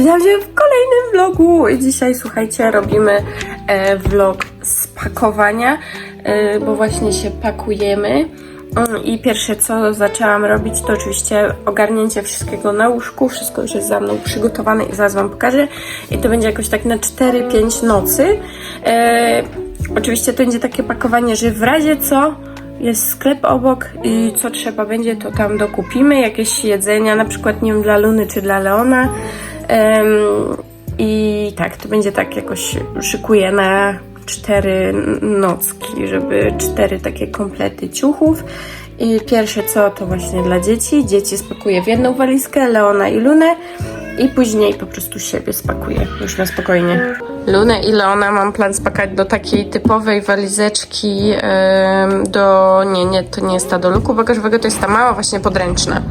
Witam Cię w kolejnym vlogu. Dzisiaj, słuchajcie, robimy e, vlog z pakowania, e, bo właśnie się pakujemy. Mm, I pierwsze, co zaczęłam robić, to oczywiście ogarnięcie wszystkiego na łóżku. Wszystko już jest za mną przygotowane i zaraz Wam pokażę. I to będzie jakoś tak na 4-5 nocy. E, oczywiście to będzie takie pakowanie, że w razie co jest sklep obok i co trzeba będzie, to tam dokupimy. Jakieś jedzenia, na przykład nie wiem, dla Luny czy dla Leona. I tak, to będzie tak jakoś szykuję na cztery nocki, żeby cztery takie komplety ciuchów. I pierwsze co, to właśnie dla dzieci. Dzieci spakuję w jedną walizkę, Leona i Lunę. I później po prostu siebie spakuję, już na spokojnie. Lunę i Leona mam plan spakać do takiej typowej walizeczki do... Nie, nie, to nie jest ta do luku bagażowego, to jest ta mała właśnie podręczna.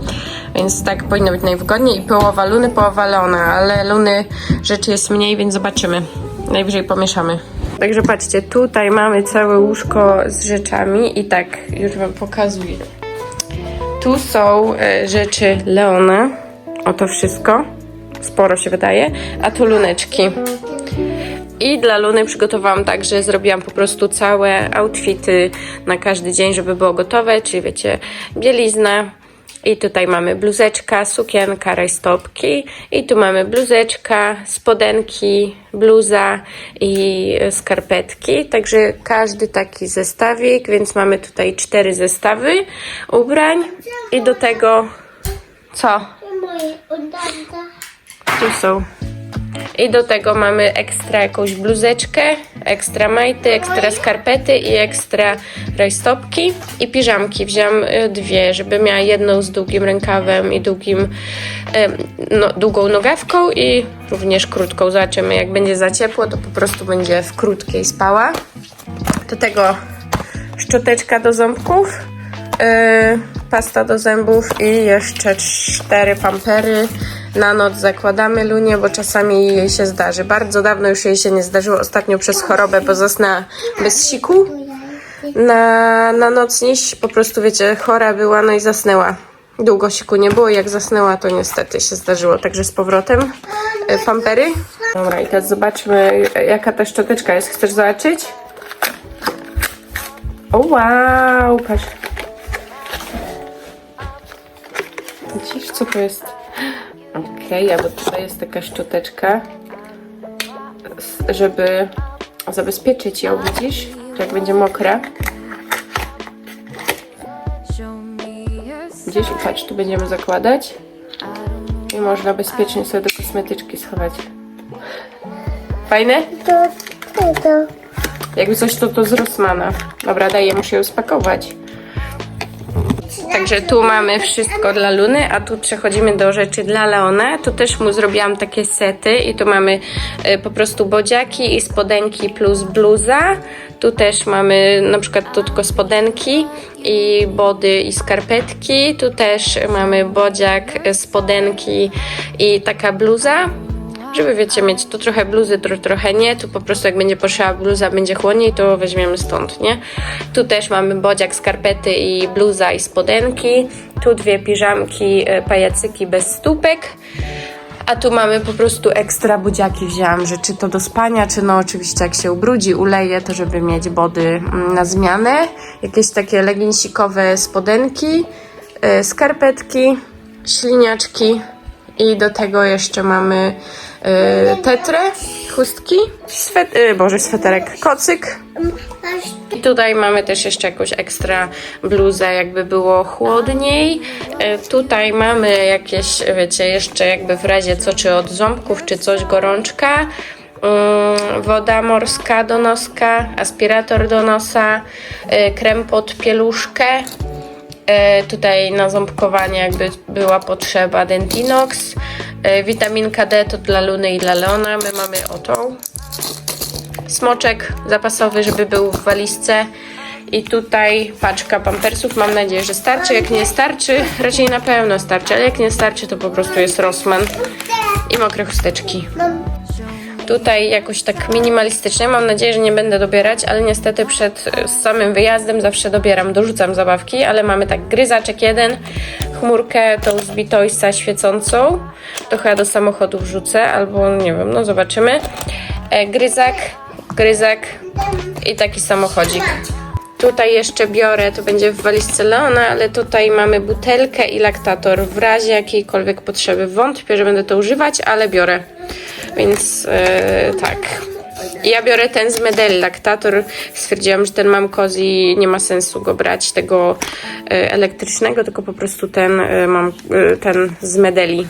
Więc tak powinno być najwygodniej. I połowa Luny, połowa Leona, ale Luny rzeczy jest mniej, więc zobaczymy. Najwyżej pomieszamy. Także patrzcie, tutaj mamy całe łóżko z rzeczami i tak już wam pokazuję. Tu są e, rzeczy Leona. Oto wszystko. Sporo się wydaje. A tu luneczki. I dla Luny przygotowałam tak, że zrobiłam po prostu całe outfity na każdy dzień, żeby było gotowe, czyli wiecie, bielizna. I tutaj mamy bluzeczka, sukienka, rajstopki. I tu mamy bluzeczka, spodenki, bluza i skarpetki. Także każdy taki zestawik, więc mamy tutaj cztery zestawy ubrań. I do tego co? Tu są. I do tego mamy ekstra jakąś bluzeczkę, ekstra majty, ekstra skarpety i ekstra rajstopki i piżamki. Wziąłam y, dwie, żeby miała jedną z długim rękawem i długim, no, długą nogawką i również krótką. Zobaczymy, jak będzie za ciepło, to po prostu będzie w krótkiej spała. Do tego szczoteczka do ząbków, pasta do zębów i jeszcze cztery pampery. Na noc zakładamy Lunię, bo czasami jej się zdarzy. Bardzo dawno już jej się nie zdarzyło, ostatnio przez chorobę, bo zasnęła bez siku. Na, na noc niś po prostu, wiecie, chora była, no i zasnęła. Długo siku nie było, jak zasnęła, to niestety się zdarzyło. Także z powrotem y, pampery. Dobra, i teraz zobaczmy, jaka ta szczoteczka jest. Chcesz zobaczyć? O wow, patrz. Co to jest? Okej, a bo tutaj jest taka szczoteczka, żeby zabezpieczyć ją, widzisz? Jak będzie mokra. I patrz, tu będziemy zakładać. I można bezpiecznie sobie do kosmetyczki schować. Fajne? To tego. Jakby coś, to to z Rossmana. Dobra, daję, muszę ją spakować. Także tu mamy wszystko dla Luny, a tu przechodzimy do rzeczy dla Leona. Tu też mu zrobiłam takie sety i tu mamy e, po prostu bodziaki i spodenki plus bluza. Tu też mamy na przykład tu tylko spodenki i body i skarpetki. Tu też mamy bodziak, e, spodenki i taka bluza. Żeby wiecie, mieć tu trochę bluzy, tro, trochę nie. Tu po prostu jak będzie potrzeba bluza, będzie chłodniej, to weźmiemy stąd, nie? Tu też mamy bodziak, skarpety i bluza i spodenki. Tu dwie piżamki, e, pajacyki bez stópek. A tu mamy po prostu ekstra budziaki wzięłam, że czy to do spania, czy no oczywiście jak się ubrudzi, uleje, to żeby mieć body mm, na zmianę. Jakieś takie leginsikowe spodenki, e, skarpetki, śliniaczki i do tego jeszcze mamy e, tetrę, chustki, swet, e, boże, sweterek, kocyk. I tutaj mamy też jeszcze jakąś ekstra bluzę, jakby było chłodniej. E, Tutaj mamy jakieś, wiecie, jeszcze jakby w razie co, czy od ząbków, czy coś, gorączka. Mm, Woda morska do noska, aspirator do nosa, e, krem pod pieluszkę. E, Tutaj na ząbkowanie jakby była potrzeba Dentinox. E, Witaminka D to dla Luny i dla Leona. My mamy o smoczek zapasowy, żeby był w walizce. I tutaj paczka pampersów. Mam nadzieję, że starczy. Jak nie starczy, raczej na pewno starczy, ale jak nie starczy, to po prostu jest Rossman i mokre chusteczki. Tutaj jakoś tak minimalistycznie. Mam nadzieję, że nie będę dobierać, ale niestety przed e, samym wyjazdem zawsze dobieram, dorzucam zabawki, ale mamy tak gryzaczek jeden, chmurkę tą z Bitoysa świecącą, to chyba do samochodu wrzucę, albo nie wiem, no zobaczymy. E, gryzak, gryzak i taki samochodzik. Tutaj jeszcze biorę, to będzie w walizce Leona, ale tutaj mamy butelkę i laktator w razie jakiejkolwiek potrzeby. Wątpię, że będę to używać, ale biorę. Więc e, tak. Ja biorę ten z Medeli laktator. Stwierdziłam, że ten mam kozi, nie ma sensu go brać tego e, elektrycznego, tylko po prostu ten e, mam e, ten z Medeli,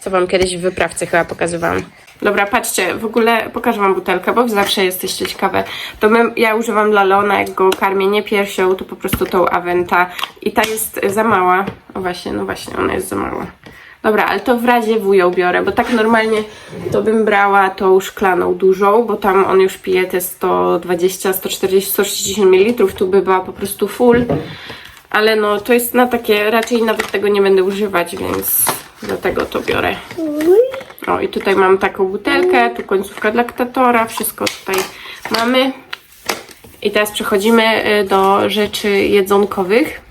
co wam kiedyś w wyprawce chyba pokazywałam. Dobra, patrzcie, w ogóle pokażę wam butelkę, bo zawsze jesteście ciekawe. To my, ja używam dla Leona, jak go karmię nie piersią, to po prostu tą Aventa. I ta jest za mała. O właśnie, no właśnie, ona jest za mała. Dobra, ale to w razie w ją biorę, bo tak normalnie to bym brała tą szklaną dużą, bo tam on już pije te 120, 140, 160 ml, tu by była po prostu full. Ale no, to jest na takie, raczej nawet tego nie będę używać, więc dlatego to biorę. O, i tutaj mam taką butelkę, tu końcówka dla laktatora, wszystko tutaj mamy. I teraz przechodzimy y, do rzeczy jedzonkowych.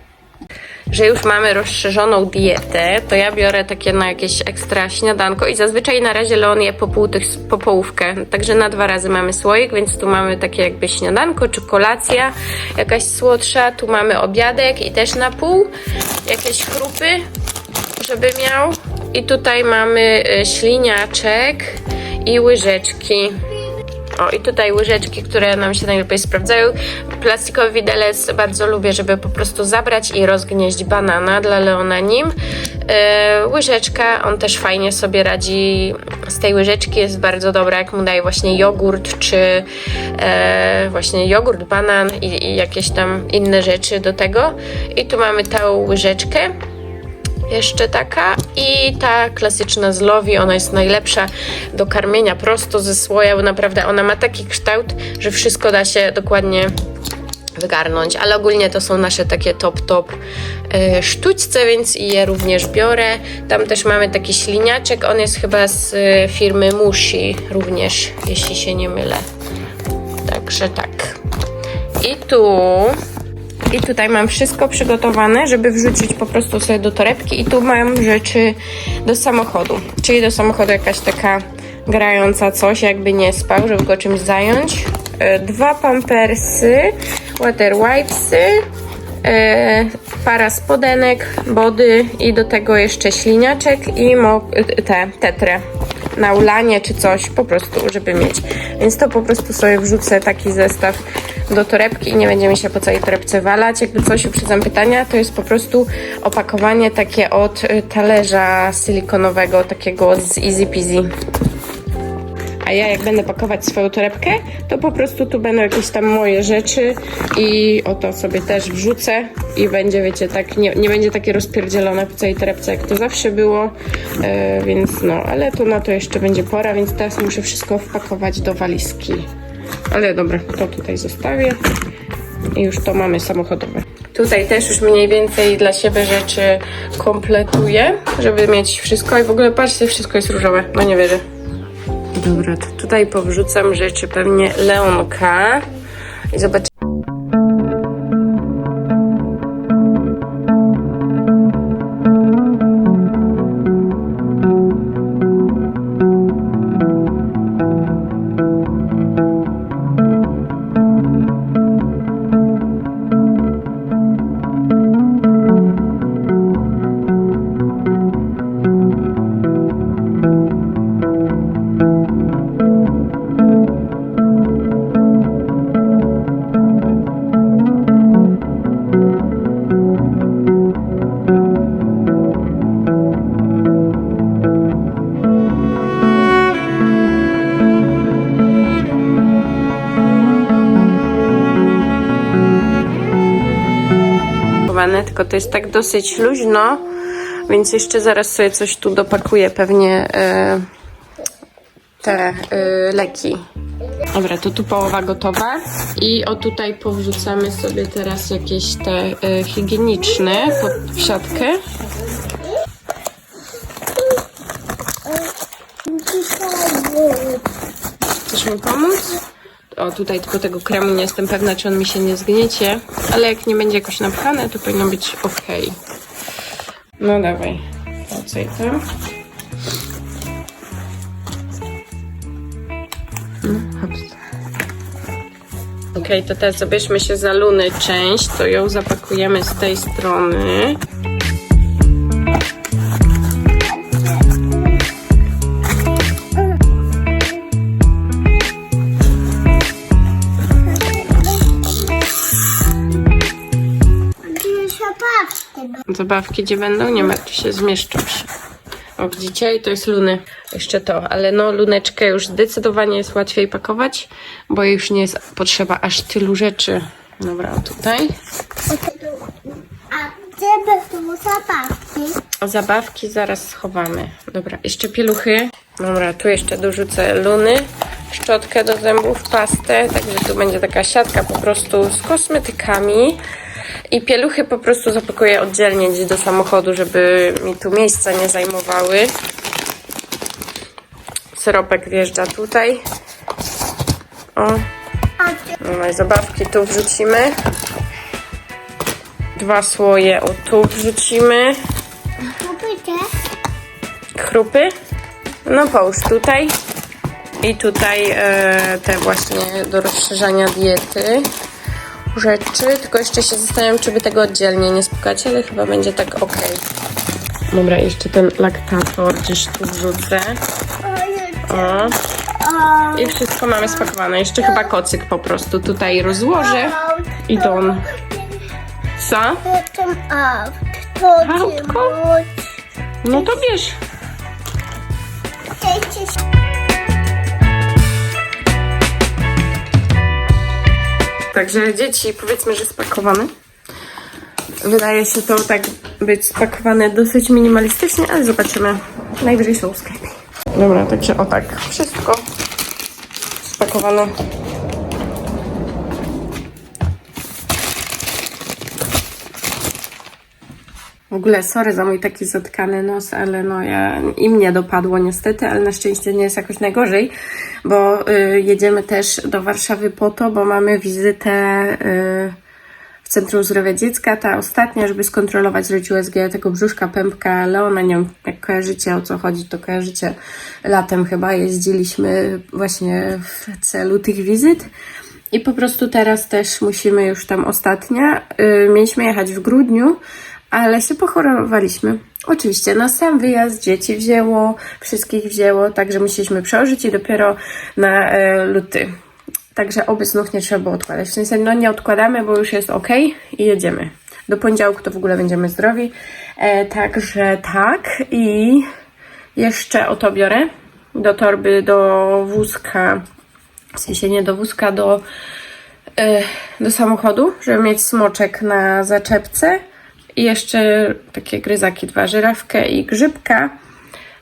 Że już mamy rozszerzoną dietę, to ja biorę takie na jakieś ekstra śniadanko i zazwyczaj na razie Leon je po, pół tych, po połówkę, także na dwa razy mamy słoik, więc tu mamy takie jakby śniadanko czy kolacja jakaś słodsza, tu mamy obiadek i też na pół jakieś chrupy, żeby miał. I tutaj mamy y, śliniaczek i łyżeczki. O, i tutaj łyżeczki, które nam się najlepiej sprawdzają. Plastikowy widelec bardzo lubię, żeby po prostu zabrać i rozgnieść banana dla Leona nim. E, łyżeczka, on też fajnie sobie radzi z tej łyżeczki, jest bardzo dobra, jak mu daje właśnie jogurt, czy e, właśnie jogurt, banan i, i jakieś tam inne rzeczy do tego. I tu mamy tą łyżeczkę jeszcze taka i ta klasyczna z Lowi, ona jest najlepsza do karmienia prosto ze słoja, bo naprawdę ona ma taki kształt, że wszystko da się dokładnie wygarnąć, ale ogólnie to są nasze takie top top e, sztućce, więc je również biorę. Tam też mamy taki śliniaczek, on jest chyba z e, firmy Mushi również, jeśli się nie mylę. Także tak. I tu i tutaj mam wszystko przygotowane, żeby wrzucić po prostu sobie do torebki. I tu mam rzeczy do samochodu. Czyli do samochodu jakaś taka grająca coś, jakby nie spał, żeby go czymś zająć. E, Dwa pampersy, water wipesy, e, para spodenek, body i do tego jeszcze śliniaczek i te tetrę na ulanie czy coś, po prostu, żeby mieć. Więc to po prostu sobie wrzucę taki zestaw do torebki i nie będziemy się po całej torebce walać. Jakby coś uprzedzam pytania, to jest po prostu opakowanie takie od y, talerza silikonowego, takiego z Easy Peasy. A ja jak będę pakować swoją torebkę, to po prostu tu będą jakieś tam moje rzeczy i oto sobie też wrzucę i będzie, wiecie, tak, nie, nie będzie takie rozpierdzielone po całej torebce, jak to zawsze było, e, więc no, ale to na to jeszcze będzie pora, więc teraz muszę wszystko wpakować do walizki. Ale dobra, to tutaj zostawię i już to mamy samochodowe. Tutaj też już mniej więcej dla siebie rzeczy kompletuję, żeby mieć wszystko i w ogóle patrzcie, wszystko jest różowe, no nie wierzę. Dobra, to tutaj powrzucam rzeczy pewnie Leonka i zobaczymy. Tylko to jest tak dosyć luźno, więc jeszcze zaraz sobie coś tu dopakuję, pewnie e, te e, leki. Dobra, to tu połowa gotowa i o tutaj powrzucamy sobie teraz jakieś te e, higieniczne pod siatkę. chcesz mi pomóc? O, tutaj tylko tego kremu nie jestem pewna, czy on mi się nie zgniecie, ale jak nie będzie jakoś napchane, to powinno być ok. No dawaj, wracaj to. Okej, to teraz zabierzmy się za Luny część, to ją zapakujemy z tej strony. Zabawki? Gdzie będą? Nie martw się, zmieszczą się. O, widzicie? I to jest Luny. Jeszcze to, ale no Luneczkę już zdecydowanie jest łatwiej pakować, bo już nie jest potrzeba aż tylu rzeczy. Dobra, tutaj. A gdzie będą zabawki? Zabawki zaraz schowamy. Dobra, jeszcze pieluchy. Dobra, tu jeszcze dorzucę luny, szczotkę do zębów, pastę, także tu będzie taka siatka po prostu z kosmetykami. I pieluchy po prostu zapakuję oddzielnie gdzieś do samochodu, żeby mi tu miejsca nie zajmowały. Syropek wjeżdża tutaj. O, no i zabawki tu wrzucimy. Dwa słoje o tu wrzucimy. Kupicie? chrupy. No połóż tutaj. I tutaj e, te właśnie do rozszerzania diety rzeczy. Tylko jeszcze się zastanawiam, czy by tego oddzielnie nie spukać, ale chyba będzie tak ok. Dobra, jeszcze ten laktator gdzieś tu wrzucę. O. I wszystko mamy spakowane. Jeszcze chyba kocyk po prostu tutaj rozłożę. I don. Co? Autko? No to bierz. Także dzieci, powiedzmy, że spakowane. Wydaje się to tak być spakowane dosyć minimalistycznie, ale zobaczymy. Najwyżej są w sklepie. Dobra, także o tak, wszystko spakowane. Ogóle sorry za mój taki zatkany nos, ale no ja, i mnie dopadło niestety, ale na szczęście nie jest jakoś najgorzej, bo y, jedziemy też do Warszawy po to, bo mamy wizytę y, w Centrum Zdrowia Dziecka, ta ostatnia, żeby skontrolować zrobić USG tego brzuszka, pępka Leona, nie wiem jak kojarzycie o co chodzi, to kojarzycie latem chyba jeździliśmy właśnie w celu tych wizyt. I po prostu teraz też musimy już tam ostatnia. Yy, mieliśmy jechać w grudniu, ale się pochorowaliśmy. Oczywiście, na sam wyjazd dzieci wzięło, wszystkich wzięło, także musieliśmy przełożyć i dopiero na e, luty. Także oby znów nie trzeba było odkładać. W sensie, no nie odkładamy, bo już jest ok i jedziemy. Do poniedziałku to w ogóle będziemy zdrowi. E, także tak i jeszcze oto biorę do torby, do wózka, w sensie nie do wózka, do, e, do samochodu, żeby mieć smoczek na zaczepce i jeszcze takie gryzaki, dwa żyrawkę i grzybka.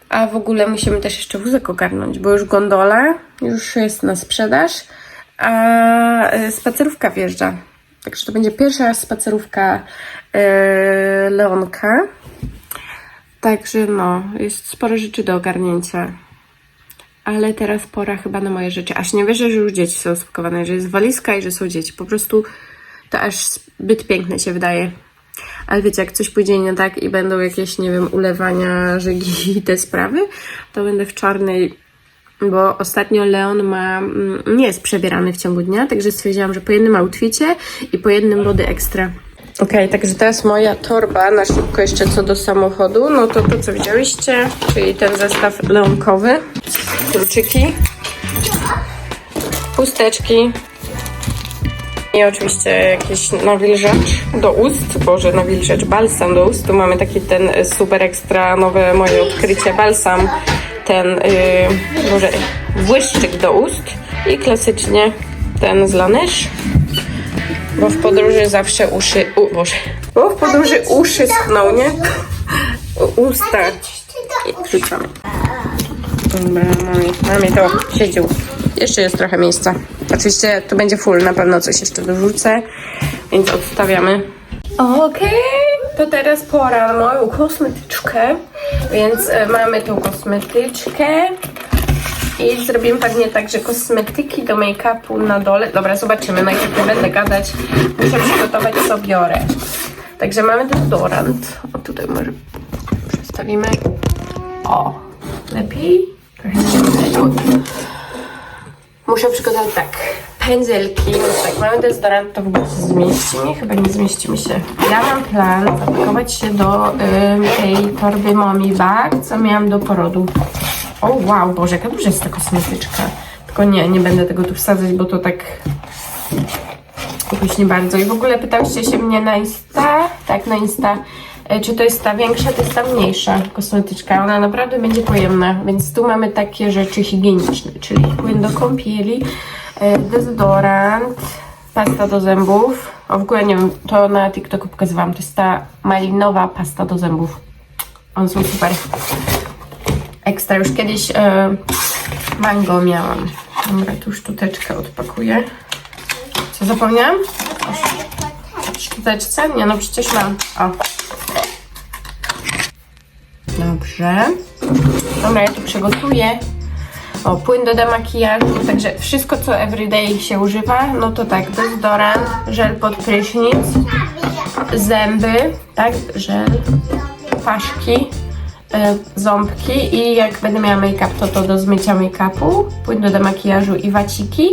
A w ogóle musimy też jeszcze wózek ogarnąć, bo już gondola już jest na sprzedaż, a e, spacerówka wjeżdża. Także to będzie pierwsza spacerówka e, Leonka. Także no, jest sporo rzeczy do ogarnięcia. Ale teraz pora chyba na moje rzeczy. Aż nie wierzę, że już dzieci są spakowane, że jest walizka i że są dzieci. Po prostu to aż zbyt piękne się wydaje. Ale wiecie, jak coś pójdzie nie tak i będą jakieś, nie wiem, ulewania, żygi i te sprawy, to będę w czarnej, bo ostatnio Leon ma, mm, nie jest przebierany w ciągu dnia, także stwierdziłam, że po jednym outficie i po jednym body extra. Okej, także teraz moja torba, na szybko jeszcze co do samochodu, no to to co widzieliście, czyli ten zestaw leonkowy, kluczyki, chusteczki, i oczywiście jakiś nawilżacz do ust, boże nawilżacz, balsam do ust. Tu mamy taki ten y, super ekstra nowe moje odkrycie, balsam, ten, yy, może błyszczyk do ust i klasycznie ten z Laneige, bo w podróży zawsze uszy, u, boże, bo w podróży uszy schną, nie? Usta i wrzucamy. Dobra, mamy, mamy to, siedził. Jeszcze jest trochę miejsca. Oczywiście tu będzie full, na pewno coś jeszcze dorzucę, więc odstawiamy. Okej, to teraz pora na moją kosmetyczkę, więc e, mamy tą kosmetyczkę. I zrobimy pewnie tak, że kosmetyki do make-upu na dole. Dobra, zobaczymy. Najpierw nie będę gadać. Muszę przygotować, co biorę. Także mamy deodorant. O, tutaj może przestawimy. O, lepiej. Trochę. Muszę przygotować tak. Pędzelki, no tak, mamy dezodorant, to w ogóle się zmieści? Nie, chyba nie zmieścimy się. Ja mam plan zapakować się do ym, tej torby Mommy Bag, co miałam do porodu. O wow, Boże, jaka duża jest ta kosmetyczka. Tylko nie, nie będę tego tu wsadzać, bo to tak jakoś nie bardzo. I w ogóle pytałyście się mnie na Insta, tak, na Insta, czy to jest ta większa, to jest ta mniejsza kosmetyczka. Ona naprawdę będzie pojemna, więc tu mamy takie rzeczy higieniczne, czyli płyn do kąpieli, e, dezodorant, pasta do zębów. O, w ogóle nie wiem, to na TikToku pokazywałam, to jest ta malinowa pasta do zębów. One są super. Ekstra, już kiedyś e, mango miałam. Dobra, tu sztuteczkę odpakuję. Co zapomniałam? W sztuteczce? Nie, no przecież mam. O. Dobrze. Dobra, ja tu przygotuję. O, płyn do demakijażu, także wszystko, co everyday się używa, no to tak, dezodorant, żel pod prysznic, zęby, tak, żel, paszki, y, ząbki i jak będę miała make-up, to to do zmycia make-upu, płyn do demakijażu i waciki.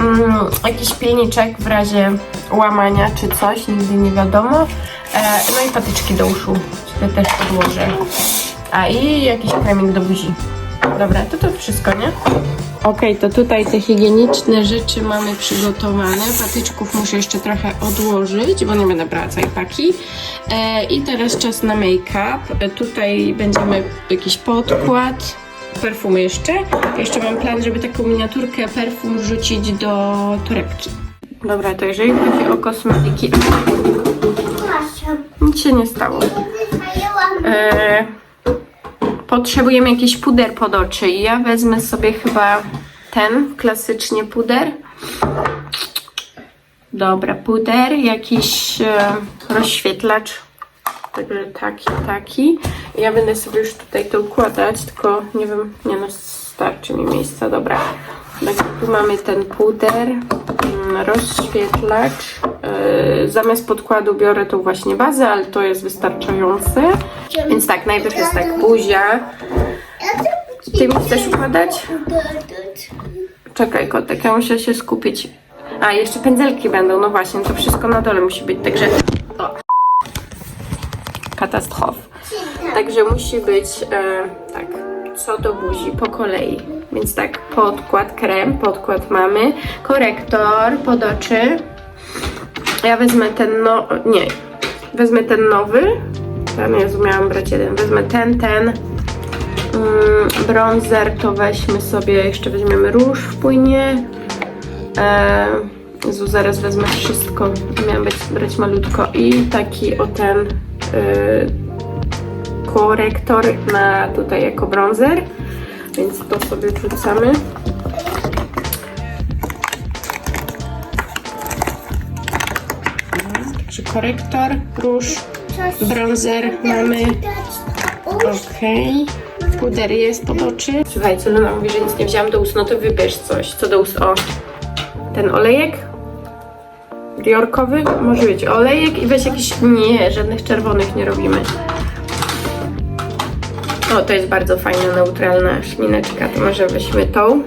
Mm, jakiś pilniczek w razie łamania czy coś, nigdy nie wiadomo. E, no i patyczki do uszu, sobie też podłożę. A i jakiś kremik do buzi. Dobra, to to wszystko, nie? Okej, to tutaj te higieniczne rzeczy mamy przygotowane. Patyczków muszę jeszcze trochę odłożyć, bo nie będę brała całej paki. E, I teraz czas na make-up. E, tutaj będziemy jakiś podkład, perfumy jeszcze. Jeszcze mam plan, żeby taką miniaturkę perfum wrzucić do torebki. Dobra, to jeżeli chodzi o kosmetyki, nic się nie stało. E, potrzebujemy jakiś puder pod oczy. i Ja wezmę sobie chyba ten, klasycznie puder. Dobra, puder, jakiś e, rozświetlacz. Także taki, taki. Ja będę sobie już tutaj to układać, tylko nie wiem, nie no, starczy mi miejsca, dobra. Tu mamy ten puder, mm, rozświetlacz. E, zamiast podkładu biorę tą właśnie bazę, ale to jest wystarczające. Więc tak, najpierw jest tak buzia. Ty mi chcesz układać? Czekaj, kotek, ja muszę się skupić. A, jeszcze pędzelki będą, no właśnie, to wszystko na dole musi być, także... O. Katastrof. Także musi być, e, tak, co do buzi, po kolei. Więc tak, podkład, krem, podkład mamy, korektor pod oczy. Ja wezmę ten, no, nie, wezmę ten nowy. Ten, Jezu, miałam brać jeden. Wezmę ten, ten. Mm, bronzer to weźmy sobie, jeszcze weźmiemy róż w płynie. E, Jezu, zaraz wezmę wszystko. Miałam być, brać malutko. I taki o ten e, korektor na tutaj jako bronzer. Więc to sobie wrzucamy. Także korektor, róż, bronzer mamy. Okej. Puder jest pod oczy. Słuchajcie, Luna mówi, że nic nie wzięłam do ust, no to wybierz coś. Co do ust? O, ten olejek diorkowy, może być olejek i weź jakiś, nie, żadnych czerwonych nie robimy. O, to jest bardzo fajna, neutralna szmineczka, to może weźmy tą.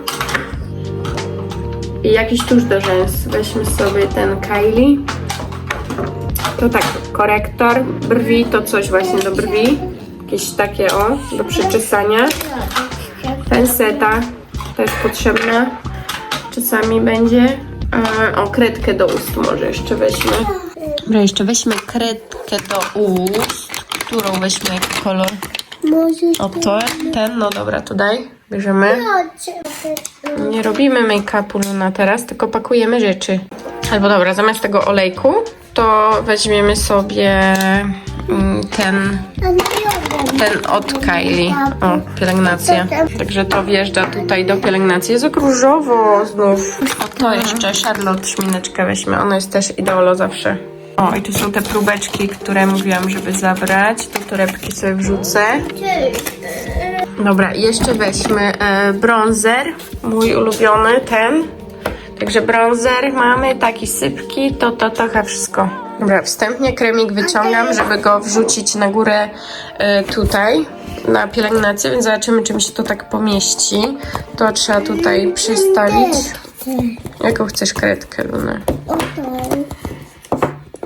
I jakiś tusz do rzęs, weźmy sobie ten Kylie. To tak, korektor brwi, to coś właśnie do brwi. Jakieś takie, o, do przeczesania. Penseta też potrzebna. Czasami będzie. A, o, kredkę do ust może jeszcze weźmy. Dobra, jeszcze weźmy kredkę do ust. Którą weźmy jaki kolor? O, to, ten, no dobra, to daj. Bierzemy. Nie robimy make-upu Luna teraz, tylko pakujemy rzeczy. Albo dobra, zamiast tego olejku, to weźmiemy sobie mm, ten, ten od Kylie. O, pielęgnacja. Także to wjeżdża tutaj do pielęgnacji. Jest różowo znów. O, to jeszcze Charlotte szmineczkę weźmy. Ona jest też ideolo zawsze. O, i tu są te próbeczki, które mówiłam, żeby zabrać. Do torebki sobie wrzucę. Dobra, jeszcze weźmy e, bronzer, mój ulubiony, ten. Także bronzer mamy, taki sypki, to, to, to, wszystko. Dobra, wstępnie kremik wyciągam, żeby go wrzucić na górę e, tutaj, na pielęgnację, więc zobaczymy, czy mi się to tak pomieści. To trzeba tutaj przystawić. Jaką chcesz kredkę, Luna?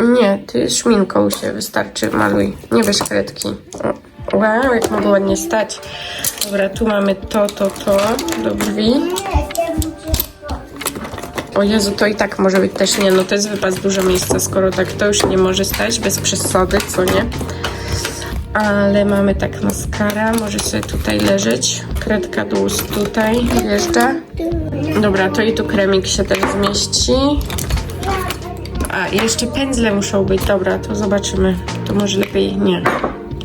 Nie, ty szminką się wystarczy, maluj. Nie weź kredki. O, Wow, jak mogło ładnie stać. Dobra, tu mamy to, to, to do brwi. O Jezu, to i tak może być też nie, no to jest wypas dużo miejsca, skoro tak to już nie może stać bez przesady, co nie? Ale mamy tak maskara, może sobie tutaj leżeć. Kredka do ust tutaj wjeżdża. Dobra, to i tu kremik się też zmieści. A, jeszcze pędzle muszą być. Dobra, to zobaczymy. To może lepiej nie.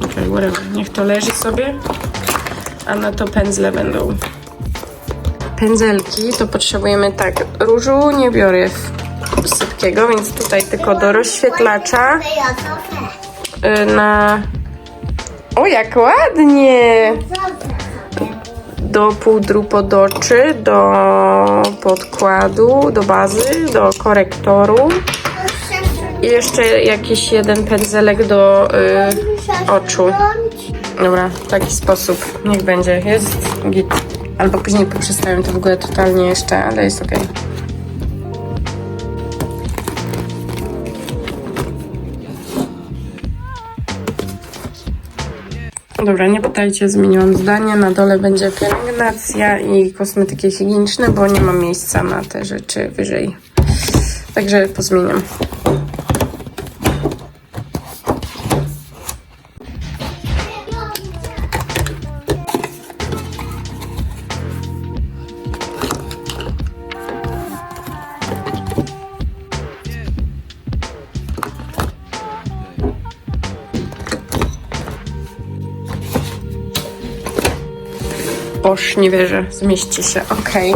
Okej, whatever. Niech to leży sobie. A na to pędzle będą. Pędzelki to potrzebujemy tak. Różu nie biorę sypkiego, więc tutaj tylko do rozświetlacza y, na... O, jak ładnie! Do pudru pod oczy, do podkładu, do bazy, do korektoru. I jeszcze jakiś jeden pędzelek do y, oczu. Dobra, w taki sposób. Niech będzie. Jest git. Albo później poprzestawiam to w ogóle totalnie jeszcze, ale jest ok. Dobra, nie pytajcie, zmieniłam zdanie. Na dole będzie pielęgnacja i kosmetyki higieniczne, bo nie mam miejsca na te rzeczy wyżej. Także pozmieniam. Boż, nie wierzę, zmieści się, okej.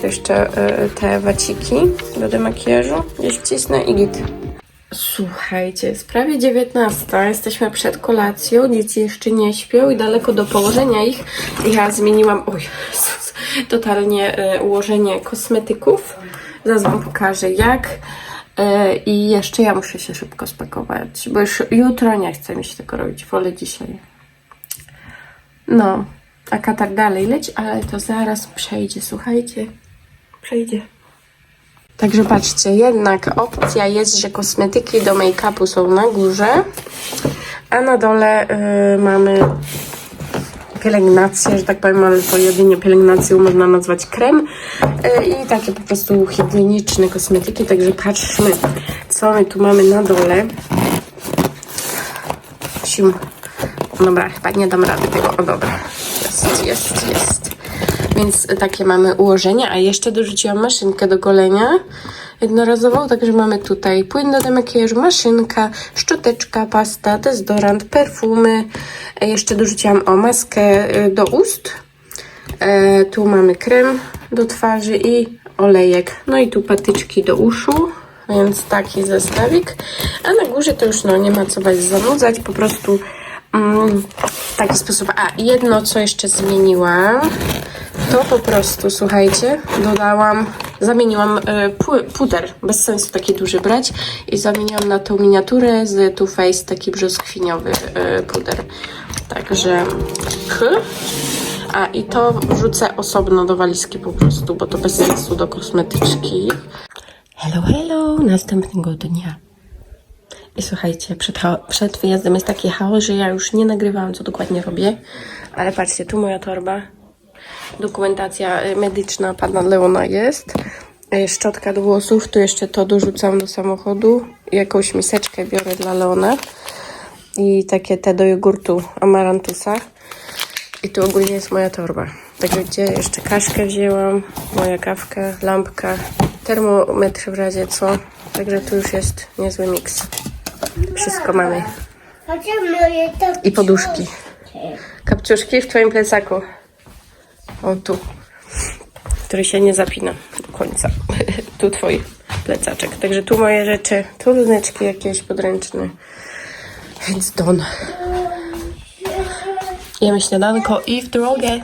To jeszcze y, te waciki do demakijażu. Gdzieś wcisnę i git. Słuchajcie, jest prawie 19. Jesteśmy przed kolacją. Dzieci jeszcze nie śpią i daleko do położenia ich. Ja zmieniłam. Oj, Jezus, totalnie y, ułożenie kosmetyków. Zaraz Wam pokażę jak. Y, I jeszcze ja muszę się szybko spakować, bo już jutro nie chcę mi się tego robić. Wolę dzisiaj. No, a katar dalej leci, ale to zaraz przejdzie, słuchajcie. Przejdzie. Także patrzcie, jednak opcja jest, że kosmetyki do make-upu są na górze, a na dole y, mamy pielęgnację, że tak powiem, ale to jedynie pielęgnacją można nazwać krem y, i takie po prostu higieniczne kosmetyki, także patrzmy, co my tu mamy na dole. Sium. Dobra, chyba nie dam rady tego. O dobra, jest, jest, jest. Więc takie mamy ułożenie, a jeszcze dorzuciłam maszynkę do golenia jednorazową, także mamy tutaj płyn do demakijażu, maszynka, szczoteczka, pasta, dezodorant, perfumy. E, Jeszcze dorzuciłam o maskę y, do ust. E, tu mamy krem do twarzy i olejek. No i tu patyczki do uszu, więc taki zestawik. A na górze to już no, nie ma co Was zanudzać, po prostu w taki sposób. A jedno, co jeszcze zmieniłam, to po prostu, słuchajcie, dodałam, zamieniłam pu- puder, bez sensu taki duży brać i zamieniłam na tą miniaturę z Too Faced taki brzoskwiniowy e, puder. Także k. A i to wrzucę osobno do walizki po prostu, bo to bez sensu do kosmetyczki. Hello, hello, następnego dnia. I słuchajcie, przed, przed wyjazdem jest taki chaos, że ja już nie nagrywałam, co dokładnie robię. Ale patrzcie, tu moja torba. Dokumentacja y, medyczna pana Leona jest. Y, Szczotka do włosów. Tu jeszcze to dorzucam do samochodu. Jakąś miseczkę biorę dla Leona. I takie te do jogurtu amarantusa. I tu ogólnie jest moja torba. Także gdzie jeszcze kaszkę wzięłam, moja kawka, lampka, termometr w razie co. Także tu już jest niezły miks. Wszystko mamy. I poduszki. Kapciuszki w twoim plecaku. O tu. Który się nie zapina do końca. tu twój plecaczek. Także tu moje rzeczy. Tu luneczki jakieś podręczne. Więc don. Jemy śniadanko i w drogę.